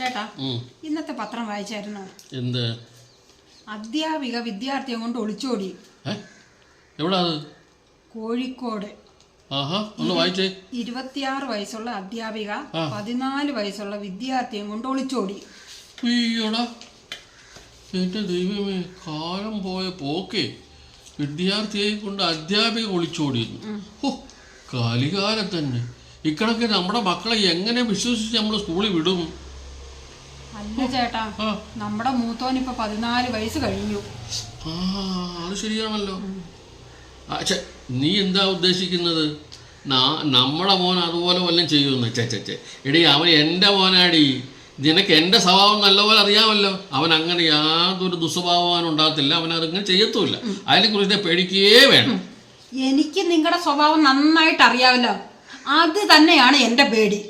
ചേട്ടാ ഇന്നത്തെ പത്രം വായിച്ചായിരുന്നോ? എന്ത്? അധ്യാപിക വിദ്യാർത്ഥിയെ കൊണ്ട് ഒളിച്ചോടി. എവിടാ കോഴിക്കോട്. ഒന്ന് വായിച്ചേ. ഇരുപത്തിയാറ് വയസ്സുള്ള അധ്യാപിക. പതിനാല് വയസ്സുള്ള വിദ്യാർത്ഥിയെ കൊണ്ട് ഒളിച്ചോടി. അയ്യോടാ എന്റെ ദൈവമേ കാലം പോയ പോക്കേ. വിദ്യാർത്ഥിയെ കൊണ്ട് അധ്യാപിക ഒളിച്ചോടിയിരുന്നു. ഓ കലികാലം തന്നെ. ഇക്കണക്ക് നമ്മുടെ മക്കളെ എങ്ങനെ വിശ്വസിച്ച് നമ്മൾ സ്കൂളിൽ വിടും? അല്ല ചേട്ടാ നമ്മുടെ മൂത്തോൻ ഇപ്പൊ പതിനാല് വയസ്സ് കഴിഞ്ഞു. ആ അത് ശരിയാണല്ലോ. നീ എന്താ ഉദ്ദേശിക്കുന്നത്? നമ്മുടെ മോൻ അതുപോലെ വല്ലതും ചെയ്യുമെന്ന്. ചേച്ചേ ചെ എടി അവൻ എന്റെ മോനാടി. നിനക്ക് എന്റെ സ്വഭാവം നല്ലപോലെ അറിയാമല്ലോ. അവൻ അങ്ങനെ യാതൊരു ദുസ്വഭാവം ഉണ്ടാകത്തില്ല. അവൻ അതിങ്ങനെ ചെയ്യത്തുമില്ല. അതിനെക്കുറിച്ച് പേടിക്കുകയേ വേണം എനിക്ക് നിങ്ങളുടെ സ്വഭാവം നന്നായിട്ട് അറിയാമല്ലോ. അത് തന്നെയാണ് എന്റെ പേടി.